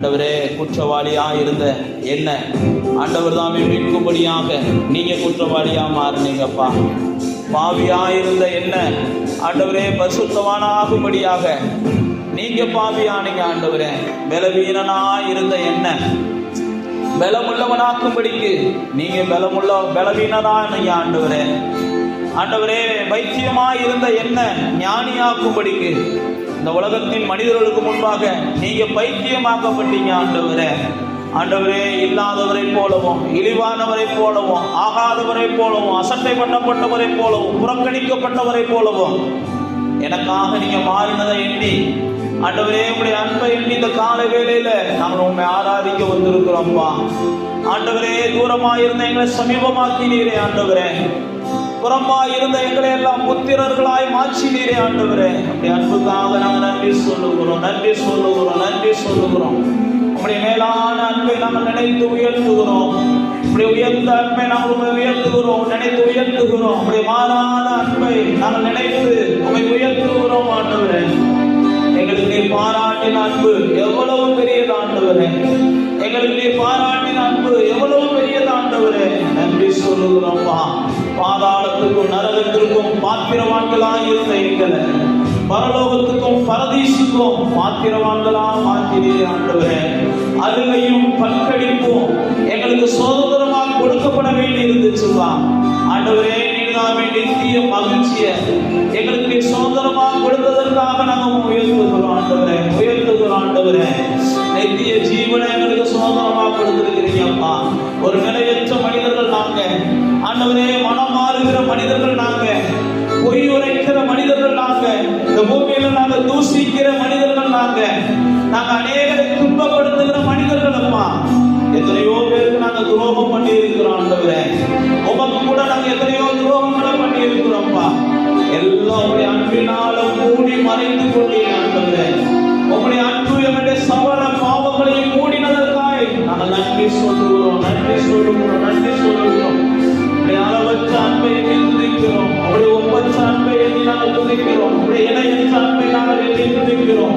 ஆண்டவரே குற்றவாளியா இருந்த என்ன ஆண்டவர் தாமே மீட்கும்படியாக நீங்க குற்றவாளியா மாறினீங்கப்பா. பாவியா இருந்த என்ன ஆண்டவரே பரிசுத்தவான ஆகும்படியாக நீங்க பாவியானீங்க ஆண்டவரே. பலவீனனா இருந்த என்ன பலமுள்ளவனாக்கும்படிக்கு நீங்க பலமுள்ள பலவீனனானீங்க ஆண்டவரே. ஆண்டவரே வைத்தியமாய் இருந்த என்ன ஞானியாக்கும்படிக்கு இந்த உலகத்தின் மனிதர்களுக்கு முன்பாக நீங்க பைத்தியமாக்கப்பட்டீங்க ஆண்டவரே. ஆண்டவரே இல்லாதவரை போலவும் இழிவானவரை போலவும் ஆகாதவரை போலவும் அசட்டை பண்ணப்பட்டவரை போலவும் புறக்கணிக்கப்பட்டவரை போலவும் எனக்காக நீங்க மாறினதை எண்ணி ஆண்டவரே உங்களுடைய அன்பை எண்ணி இந்த காலை வேளையில நாங்கள் உண்மை ஆராதிக்க வந்திருக்கிறோம்ப்பா ஆண்டவரே தூரமாயிருந்த எங்களை சமீபமாக்கினீரே ஆண்டவரே. புறம்பா இருந்த எங்களை எல்லாம் புத்திரர்களாய் மாற்றினீரே ஆண்டவரே. அப்படி அன்புக்காக நாங்கள் நன்றி சொல்லுகிறோம் நன்றி சொல்லுகிறோம் நன்றி சொல்லுகிறோம். அப்படி மேலான அன்பை நாங்கள் நினைத்து உயர்த்துகிறோம். இப்படி உயர்ந்த அன்பை நாங்கள் உண்மை உயர்த்துகிறோம் நினைத்து உயர்த்துகிறோம். அப்படி மாறான அன்பை நாங்கள் நினைத்து உண்மை உயர்த்துகிறோம் ஆண்டவரே. எங்களுக்கு நீ பாராட்டின அன்பு எவ்வளவு பெரியது ஆண்டவரே. எங்களுக்கு நீ பாராட்டின அன்பு எவ்வளவு பெரியது ஆண்டவரே. நன்றி சொல்லுகிறோம்ப்பா பாதா நரகத்திற்கும் பாத்திரவான்களாய் இருந்த எங்களை பரலோகத்துக்கும் பரதீசுக்கும் பாத்திரவான்களா மாத்திரே ஆண்டவரே. அருமையும் பல்கடிப்பும் எங்களுக்கு சுதந்திரமாக கொடுக்கப்பட வேண்டி இருந்துச்சுப்பா ஆண்டவரே நீதாமே நித்திய மகிழ்ச்சியை எங்களுக்கு சுதந்திரமாக கொடுத்ததற்காக நாங்கள் உயர்த்துகிறோம் ஆண்டவரே. உயர்த்துகிறோம் ஆண்டவரே. நித்திய ஜீவனை எங்களுக்கு சுதந்திரமாக கொடுத்திருக்கிறீங்க கொடுத்திருக்கிறீங்கப்பா ஒரு நிலையற்ற மனிதர்கள் நாங்கள் ஆண்டவரே மனம் மாறுகிற மனிதர்கள் நாங்கள் பொய் உரைக்கிற மனிதர்கள் நாங்க இந்த பூமியில நாங்க தூசிக்கிற மனிதர்கள் நாங்க நாங்க அநேகரை துன்பப்படுத்துகிற மனிதர்கள் அம்மா எத்தனையோ பேருக்கு நாங்க துரோகம் பண்ணி இருக்கிறோம் ஆண்டவரே. உமக்கு கூட நாங்க எத்தனையோ துரோகங்களை பண்ணி இருக்கிறோம்ப்பா எல்லாம் அன்பினால மூடி மறைந்து கொண்டீங்க ஆண்டவரே. உங்களுடைய அன்பு எங்களுடைய சவர பாவங்களையும் மூடினதற்காய் நாங்கள் நன்றி சொல்லுகிறோம் நன்றி சொல்லுகிறோம் நன்றி சொல்லுகிறோம். அளவற்ற அன்பை எண்ணி துதிக்கிறோம் உங்களுடைய ஒப்பற்ற அன்பை எண்ணி நாங்கள் துதிக்கிறோம். உங்களுடைய இணையற்ற அன்பை நாங்கள் எண்ணி துதிக்கிறோம்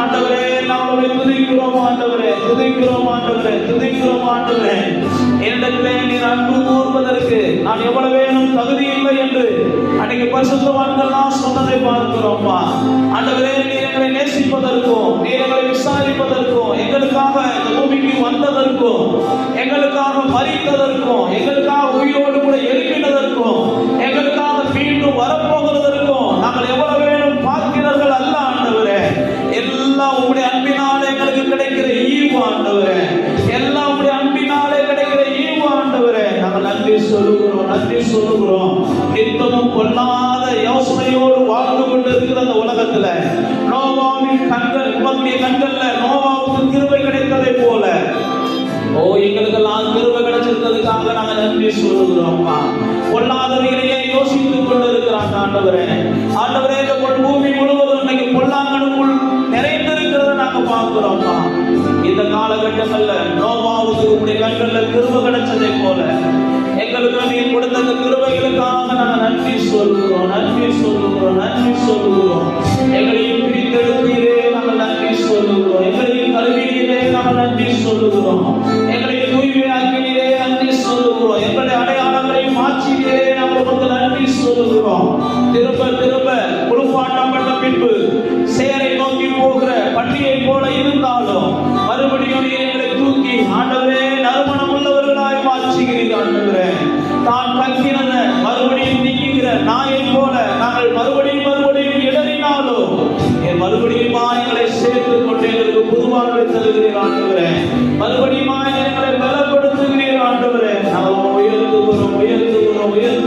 ஆண்டவரே நாங்கள் துதிக்கிறோம் ஆண்டவரே. துதிக்கிறோம் ஆண்டவரே. துதிக்கிறோம் ஆண்டவரே. என்னிடத்திலே நீர் அன்பு கூறுவதற்கு நான் எவ்வளவு வேணும் தகுதி இல்லை என்று அன்னைக்கு பரிசுத்தவான்கள்லாம் சொன்னதை பார்க்கிறோம்ப்பா ஆண்டவரே வந்ததற்கும் எங்களுக்காக மறித்ததற்கும் எங்களுக்காக உயிரோடு கூட எழுப்பினதற்கும் எங்களுக்காக மீண்டும் வரப்போகிறதற்கும் நாங்கள் எவ்வளவு வேணும் பார்க்கிறவர்கள் அல்ல ஆண்டவரே. எல்லாம் உங்களுடைய அன்பினாலே எங்களுக்கு கிடைக்கிற ஈவு ஆண்டவரே. எல்லாம் உங்களுடைய அன்பினாலே கிடைக்கிற ஈவு ஆண்டவரே. நாங்கள் நன்றி சொல்லுகிறோம் நன்றி சொல்லுகிறோம். நித்தமும் கொல்லாத யோசனையோடு வாழ்ந்து கொண்டு இருக்கிற அந்த உலகத்துல நோவாவின் கண்கள் உங்களுடைய கண்கள்ல நோவாவுக்கு கிருபை கிடைத்ததை போல ஓ எங்களுக்கெல்லாம் கிருபை கிடைச்சிருக்கிறதுக்காக நாங்க நன்றி சொல்லுகிறோம்மா பொல்லாதவைகளையே யோசித்துக் கொண்டிருக்கிறாங்க ஆண்டவரே. ஆண்டவரே இந்த பூமி முழுவதும் இன்னைக்கு பொல்லாங்கனுக்குள் நிறைந்திருக்கிறத நாங்க பார்க்கிறோம்மா இந்த காலகட்டங்கள்ல நோவாவுக்கு உங்களுடைய கண்கள்ல கிருபை கிடைச்சதை போல. எங்களுக்கு நீர் கொடுத்த அந்த கிருபைகளுக்காக நாங்க நன்றி சொல்லுகிறோம் நன்றி சொல்லுகிறோம் நன்றி சொல்லுகிறோம். எங்களையும் பிரித்தெடுத்தீரே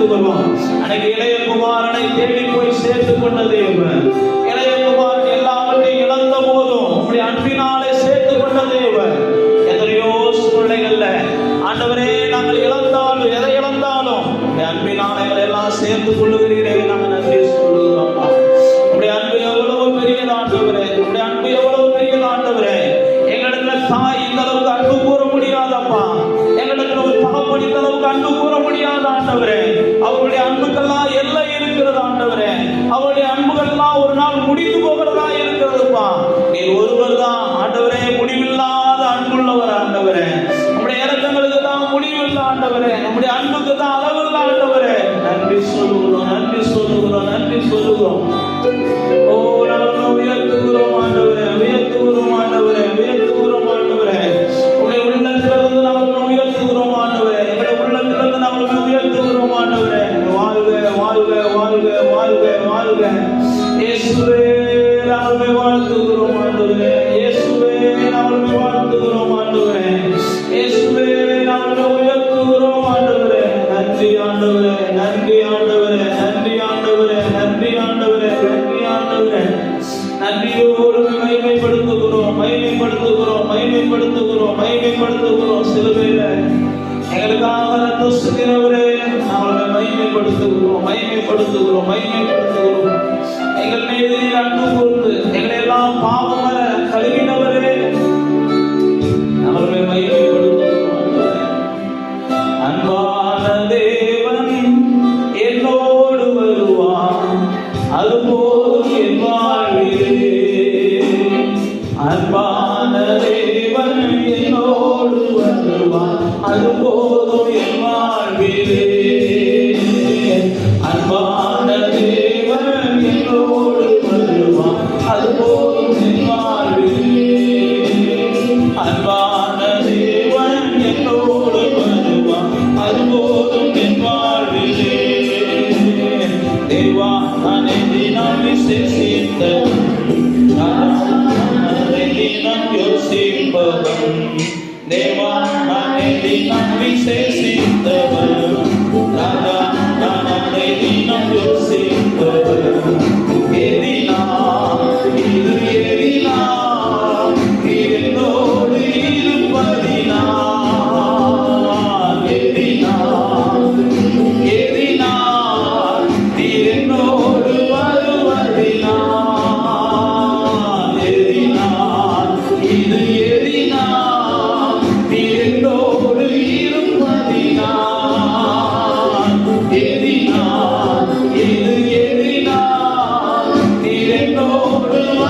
உயர்த்துகிறோம் அன்னைக்கு இளைய குமாரனை தேடி போய் சேர்த்து கொண்ட தேவன். Alba This No.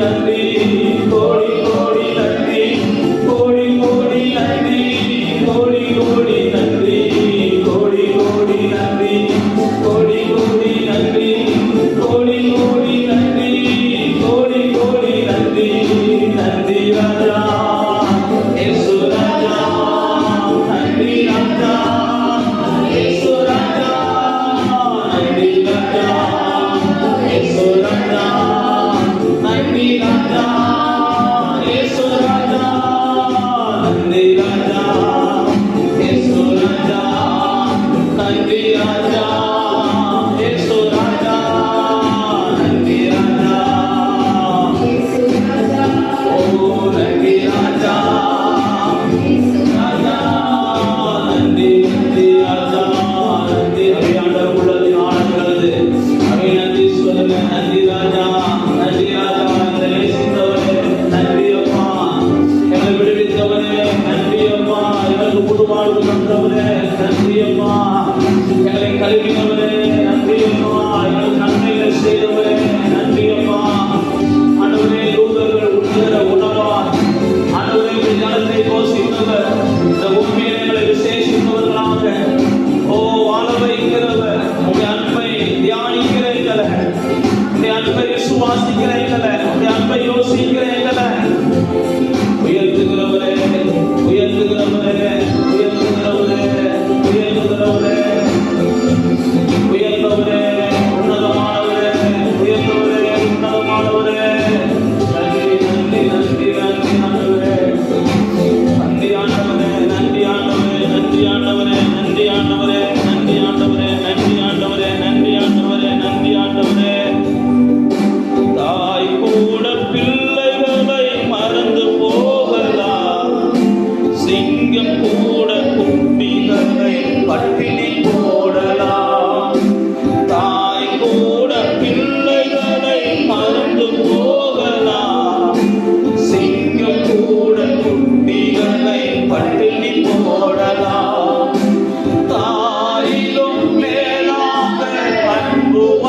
Amen.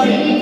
Nobody.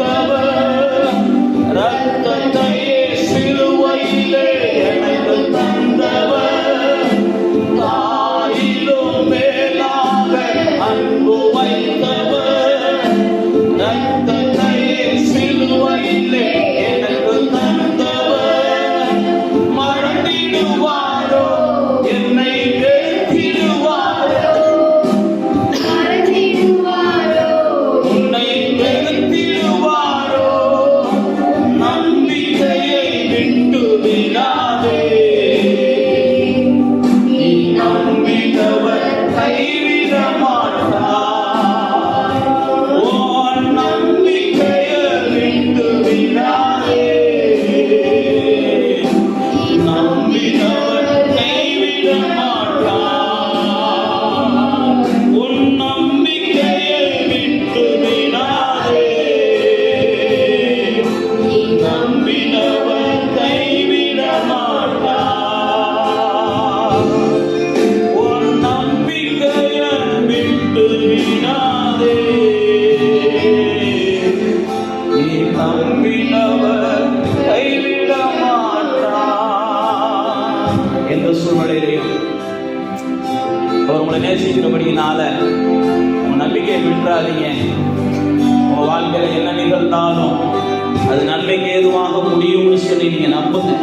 விட்டுறாத உன் நம்பிக்கையை விட்டுறாதீங்க. உங்க வாழ்க்கையில என்ன நிகழ்ந்தாலும் அது நன்மைக்கு ஏதுவாக முடியும்னு சொல்லி நீங்க நம்புங்க.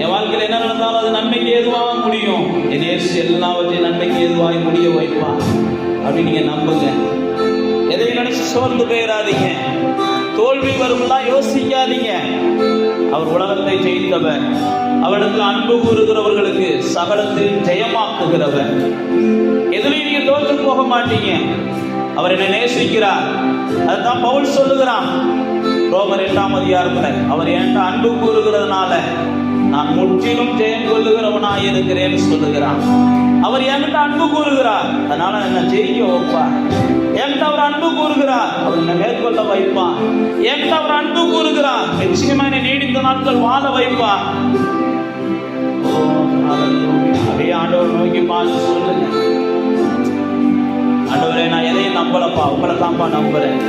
என் வாழ்க்கையில என்ன நடந்தாலும் அது நன்மைக்கு ஏதுவாக முடியும். என் இயேசு எல்லாவற்றையும் நன்மைக்கு ஏதுவாக முடிய வைப்பான் அப்படின்னு நீங்க நம்புங்க. எதை நினைச்சு சோர்ந்து போயிடாதீங்க தோல்வி வரும்லாம் யோசிக்காதீங்க. அவர் உலகத்தை ஜெயித்தவர். அவரிடத்தில் அன்பு கூறுகிறவர்களுக்கு சகலத்தில் ஜெயமாக்குகிறவர். எதுலையும் நீங்க தோற்று போக மாட்டீங்க. அவர் என்னை நேசிக்கிறார். அதுதான் பவுல் சொல்லுகிறான். ரோமர் எட்டாம் அதிகாரத்துல அவர் என்கிட்ட அன்பு கூறுகிறதுனால நான் முற்றிலும் ஜெயம் கொள்ளுகிறவனாய் இருக்கிறேன்னு சொல்லுகிறான். அவர் என்கிட்ட அன்பு கூறுகிறார். அதனால என்ன ஜெயிக்க வைப்பார் என்கிட்ட அவர் அன்பு கூறுகிறார். அவர் என்னை மேற்கொள்ள வைப்பார். என்கிட்ட அவர் அன்பு கூறுகிறார். நிச்சயமா என்னை நீடித்த நாட்கள் வாழ வைப்பார். அதே ஆண்டவர் நோக்கி பார்த்து சொல்லுங்க. ஆண்டவரே நான் எதையும் நம்பலப்பா. உங்களை தான்ப்பா நம்புறேன்.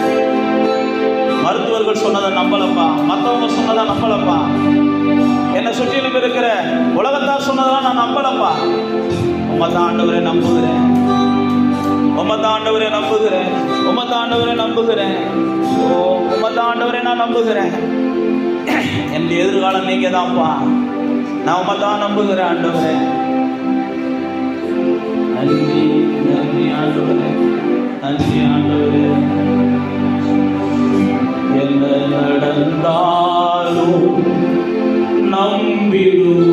மருத்துவர்கள் சொன்னதை நம்பலப்பா. மற்றவங்க சொன்னதை நம்பலப்பா. என்னை சுற்றிலும் இருக்கிற உலகத்தார் சொன்னதெல்லாம் நான் நம்பலப்பா. உங்க தான் ஆண்டவரை நம்புகிறேன். உமதாண்டவரை நம்புகிறேன். உமதாண்டவரை நம்புகிறேன். ஓ உமதாண்டவரை நான் நம்புகிறேன். என்னுடைய எதிர்காலம் நீங்க தான்ப்பா நான் உமதான் நம்புகிறேன் ஆண்டவரே. நன்றி நன்றி ஆண்டவரே. நன்றி ஆண்டவரே. என்ன நடந்தாலும் நம்பிடும்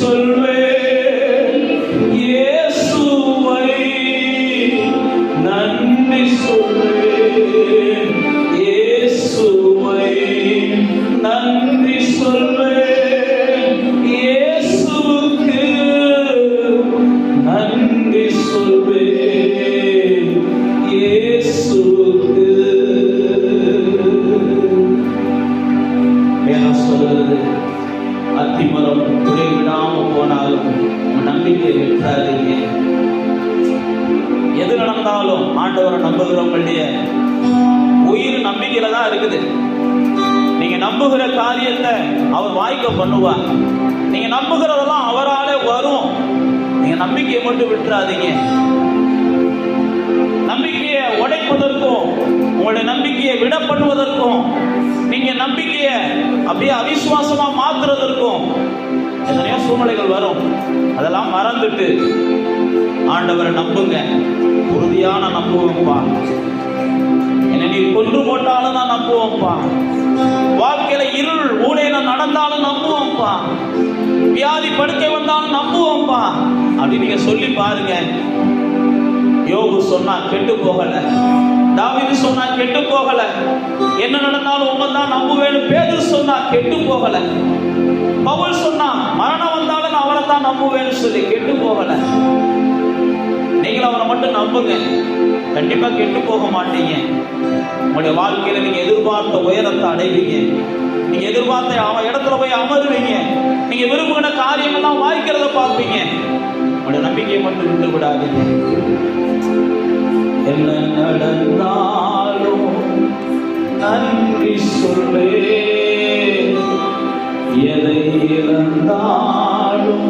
சொல்வே ஆண்டவரை நம்புகிறவங்களுடைய உயிர் நம்பிக்கையில தான் இருக்குது. நீங்க நம்புகிற காரியத்தை அவர் வாய்க்க பண்ணுவார். நீங்க நம்புகிறதெல்லாம் அவராலே வரும். நீங்க நம்பிக்கையை மட்டும் விட்டுறாதீங்க. நம்பிக்கையை உடைப்பதற்கும் உங்களுடைய நம்பிக்கையை விட பண்ணுவதற்கும் நீங்க நம்பிக்கையை அப்படியே அவிசுவாசமா மாத்துறதற்கும் எத்தனையோ சூழ்நிலைகள் வரும். அதெல்லாம் மறந்துட்டு ஆண்டவரை நம்புங்க. உறுதியான நம்புவோம்ப்பா என்னை நீ கொன்று போட்டாலும் நான் நம்புவோம்ப்பா வாழ்க்கையில இருள் ஊழையில நடந்தாலும் நம்புவோம்ப்பா வியாதி படுக்கை வந்தாலும் நம்புவோம்ப்பா அப்படி நீங்க சொல்லி பாருங்க. யோகு சொன்னா கெட்டு போகல. தாவிது சொன்னா கெட்டு போகல. என்ன நடந்தாலும் உங்க தான் நம்புவேன்னு பேதுரு சொன்னா கெட்டு போகல. பவுல் சொன்னா மரணம் வந்தாலும் அவளை அவரை தான் நம்புவேன்னு சொல்லி கெட்டு போகல. நீங்களும் அவரை மட்டும் நம்புங்க. கண்டிப்பா கெட்டு போக மாட்டீங்க. உங்களுடைய வாழ்க்கையில நீங்க எதிர்பார்த்த உயரத்தை அடைவீங்க. நீங்க எதிர்பார்த்த அவன் இடத்துல போய் அமருவீங்க. நீங்க விரும்புகிற காரியமெல்லாம் வாய்க்கிறத பார்ப்பீங்க. உங்களுடைய நம்பிக்கையை மட்டும் விட்டு விடாதீங்க. என்ன நடந்தாலும் நன்றி சொல்வே எதை இழந்தாலும்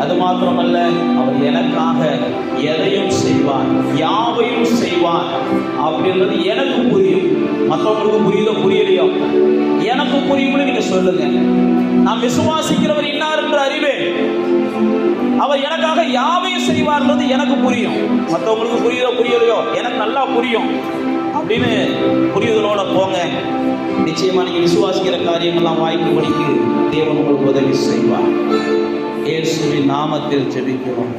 அது மாத்திரமல்ல அவர் எனக்காக எதையும் செய்வார் யாவையும் செய்வார் அப்படின்றது எனக்கு புரியும். மற்றவங்களுக்கு புரியுதோ புரியலையோ? எனக்கு புரியும்னு நீங்க சொல்லுங்க. நான் விசுவாசிக்கிறவர் இன்னார் என்று அறிவேன். அவர் எனக்காக யாவையும் செய்வார்ன்றது எனக்கு புரியும். மற்றவங்களுக்கு புரியுதோ புரியலையோ? எனக்கு நல்லா புரியும். அப்படின்னு புரியுதலோட போங்க. நிச்சயமா நீங்க விசுவாசிக்கிற காரியங்கள்லாம் வாய்க்கும்படிக்கு தேவன் உங்களுக்கு உதவி செய்வார். இயேசுவின் நாமத்தில் ஜெபிக்கிறோம்.